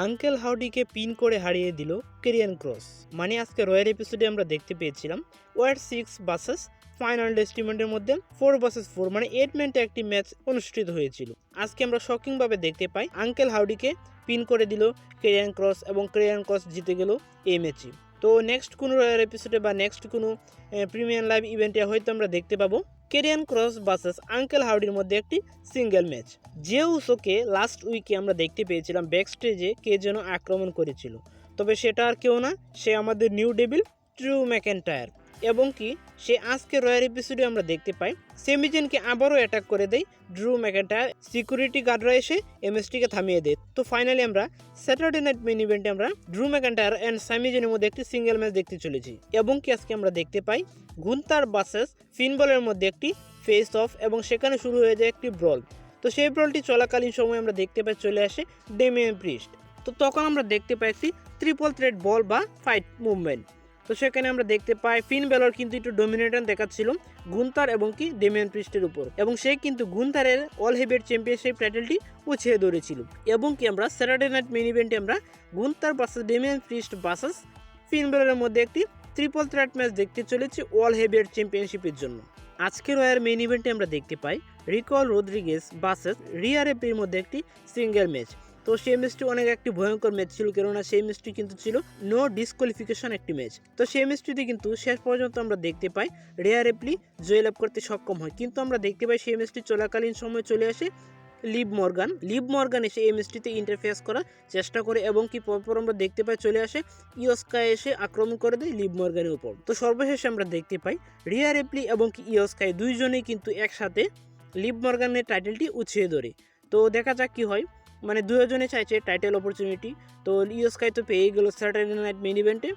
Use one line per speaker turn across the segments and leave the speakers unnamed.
Uncle হাউডিকে pin করে হারিয়ে দিল কেরিয়ান ক্রস। মানে আজকে রয়্যাল এপিসোডে আমরা দেখতে পেয়েছিলাম ওয়ার সিক্স বাসেস ফাইনাল ডেস্টিমেন্টের মধ্যে ফোর বাসেস ফোর মানে এইট মিনিটে একটি ম্যাচ অনুষ্ঠিত হয়েছিল। আজকে আমরা শকিংভাবে দেখতে পাই আঙ্কেল হাউডিকে পিন করে দিল কেরিয়ান ক্রস এবং কেরিয়ান ক্রস জিতে গেল এই ম্যাচে। তো নেক্সট কোনো রয়্যাল এপিসোডে বা নেক্সট কোনো প্রিমিয়াম লাইভ ইভেন্টে হয়তো আমরা দেখতে পাবো কেরিয়ান ক্রস বাসেস আঙ্কেল হাউডির মধ্যে একটি সিঙ্গেল ম্যাচ যে উসোকে লাস্ট উইকে আমরা দেখতে পেয়েছিলাম ব্যাক স্টেজে কে যেন আক্রমণ করেছিল। তবে সেটা আর কেউ না, সে আমাদের নিউ ডেবিল ট্রু ম্যাকেন্টায়ার এবং কি সে আজকে রয়্যাল এপিসোডে আমরা দেখতে পাই। সেমিজেনকে আবারও অ্যাটাক করে দেয়। ড্রু ম্যাকেন্টায়ার সিকিউরিটি গার্ডরা এসে এমএসটিকে থামিয়ে দেয়। তো ফাইনালি আমরা স্যাটারডে নাইট মেন ইভেন্টে আমরা ড্রু ম্যাকেন্টায়ার অ্যান্ড সামিজেনের মধ্যে একটি সিঙ্গেল ম্যাচ দেখতে চলেছি। এবং কি আজকে আমরা দেখতে পাই গুন্তার বাসেস ফিনবলের মধ্যে একটি ফেস অফ এবং সেখানে শুরু হয়ে যায় একটি ব্রল তো সেই ব্রলটি চলাকালীন সময় আমরা দেখতে পাই চলে আসে ডেমিয়ান প্রিস্ট তো তখন আমরা দেখতে পাই একটি ট্রিপল থ্রেড বল বা ফাইট মুভমেন্ট তো সেখানে আমরা দেখতে পাই ফিন বেলর কিন্তু একটু ডোমিনেটর দেখাচ্ছিল, গুন্তার এবং কি ডেমিয়ান প্রিস্টের উপর। এবং সে কিন্তু গুন্তারের অল হেভিয়েট চ্যাম্পিয়নশিপ টাইটেলটি উছিয়ে ধরেছিল। এবং কি আমরা স্যাটারডে নাইট মেন ইভেন্টে আমরা গুন্তার বাসাস ডেমিয়ান প্রিস্ট বাসাস ফিন বেলরের মধ্যে একটি ট্রিপল থ্রেট ম্যাচ দেখতে চলেছি অল হেভিয়েট চ্যাম্পিয়নশিপের জন্য। আজকের রয়্যার মেন ইভেন্টে আমরা দেখতে পাই রিকল রোদ্রিগেস বাসেস রিয়ার এপির মধ্যে একটি সিঙ্গেল ম্যাচ তো সেই ম্যাচটি অনেক একটি ভয়ঙ্কর ম্যাচ ছিল, কেননা সেই ম্যাচটি কিন্তু ছিল নো ডিসকোয়ালিফিকেশন একটি ম্যাচ। তো সেই ম্যাচটিতে কিন্তু শেষ পর্যন্ত আমরা দেখতে পাই রেয়ার এপলি জয়লাভ করতে সক্ষম হয়। কিন্তু আমরা দেখতে পাই সেই ম্যাচটি চলাকালীন সময় চলে আসে লিভ মর্গান। লিভ মর্গান এসে এই ম্যাচটিতে ইন্টারফেস করার চেষ্টা করে এবং কি পরপর আমরা দেখতে পাই চলে আসে ইয়স্কা এসে আক্রমণ করে দেয় লিভ মর্গানের উপর। তো সর্বশেষে আমরা দেখতে পাই রিয়া রেপলি এবং কি ইয়স্কাই দুইজনেই কিন্তু একসাথে লিভ মর্গানের টাইটেলটি উছিয়ে ধরে। তো দেখা যাক কি হয়। মানে দুজনে চাইছে টাইটেল অপরচুনিটি তো ইয়স্কাই তো পেয়ে গেল স্যাটারডে নাইট মেন ইভেন্টে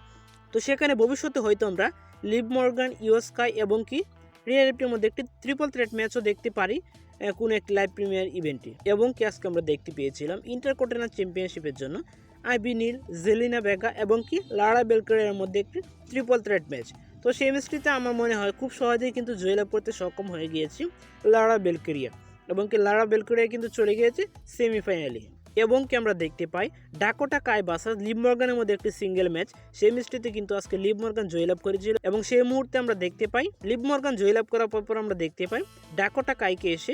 তো সেখানে ভবিষ্যতে হয়তো আমরা লিভ মর্গান ইয়স্কাই এবং কি রিয়া রেপলির মধ্যে একটি ট্রিপল থ্রেট ম্যাচও দেখতে পারি কোনো একটি লাইভ প্রিমিয়ার ইভেন্টে এবং কি আজকে আমরা দেখতে পেয়েছিলাম ইন্টারকন্টিনেন্টাল চ্যাম্পিয়নশিপের জন্য আইবি নীল জেলিনা বেগা এবং কি লারা বেলকারের মধ্যে একটি ট্রিপল থ্রেট ম্যাচ তো সেই ম্যাচটিতে আমার মনে হয় খুব সহজেই কিন্তু জয়লাভ করতে সক্ষম হয়ে গিয়েছি লারা বেলকেরিয়া এবং কি লারা বেলকেরিয়া কিন্তু চলে গিয়েছে সেমিফাইনালে এবং কি আমরা দেখতে পাই, ডাকোটা কাই বাসাস লিভ মর্গানের মধ্যে একটি সিঙ্গেল ম্যাচ সেই ম্যাচটিতে কিন্তু আজকে লিভ মর্গান জয়লাভ করেছিল। এবং সেই মুহূর্তে আমরা দেখতে পাই, লিভ মর্গান জয়লাভ করার পর পর আমরা দেখতে পাই, ডাকোটা কাইকে এসে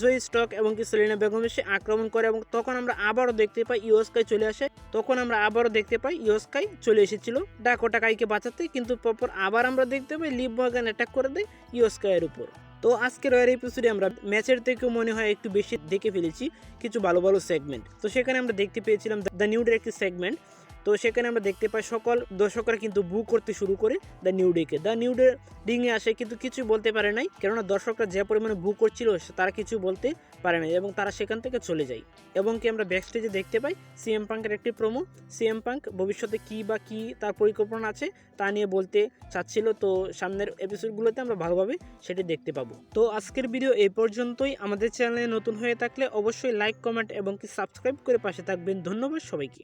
জয় স্টক এবং কি সেলিনা বেগম এসে আক্রমণ করে এবং তখন আমরা আবারও দেখতে পাই ইওস্কাই চলে আসে। তখন আমরা আবারও দেখতে পাই ইওস্কাই চলে এসেছিল ডাকোটা কাইকে বাঁচাতে। কিন্তু পরপর আবার আমরা দেখতে পাই, লিভ মর্গান অ্যাটাক করে দেয় ইওস্কাইয়ের উপর। তো আজকের ওয়ার এপিসোডে আমরা ম্যাচের থেকেও মনে হয় একটু বেশি দেখে ফেলেছি কিছু ভালো ভালো সেগমেন্ট তো সেখানে আমরা দেখতে পেয়েছিলাম দ্য নিউডের একটি সেগমেন্ট তো সেখানে আমরা দেখতে পাই সকল দর্শকরা কিন্তু বু করতে শুরু করে দ্য নিউ ডেকে দ্য নিউ ডে রিংয়ে আসে কিন্তু কিছুই বলতে পারে নাই, কেননা দর্শকরা যে পরিমাণে বু করছিল তারা কিছু বলতে পারে নাই এবং তারা সেখান থেকে চলে যায়। এবং কি আমরা ব্যাক স্টেজে দেখতে পাই সিএম পাঙ্কের একটি প্রোমো সিএম পাঙ্ক ভবিষ্যতে কি বা কি তার পরিকল্পনা আছে তা নিয়ে বলতে চাচ্ছিল, তো সামনের এপিসোডগুলোতে আমরা ভালোভাবে সেটি দেখতে পাবো। তো আজকের ভিডিও এই পর্যন্তই। আমাদের চ্যানেলে নতুন হয়ে থাকলে অবশ্যই লাইক কমেন্ট এবং কি সাবস্ক্রাইব করে পাশে থাকবেন। ধন্যবাদ সবাইকে।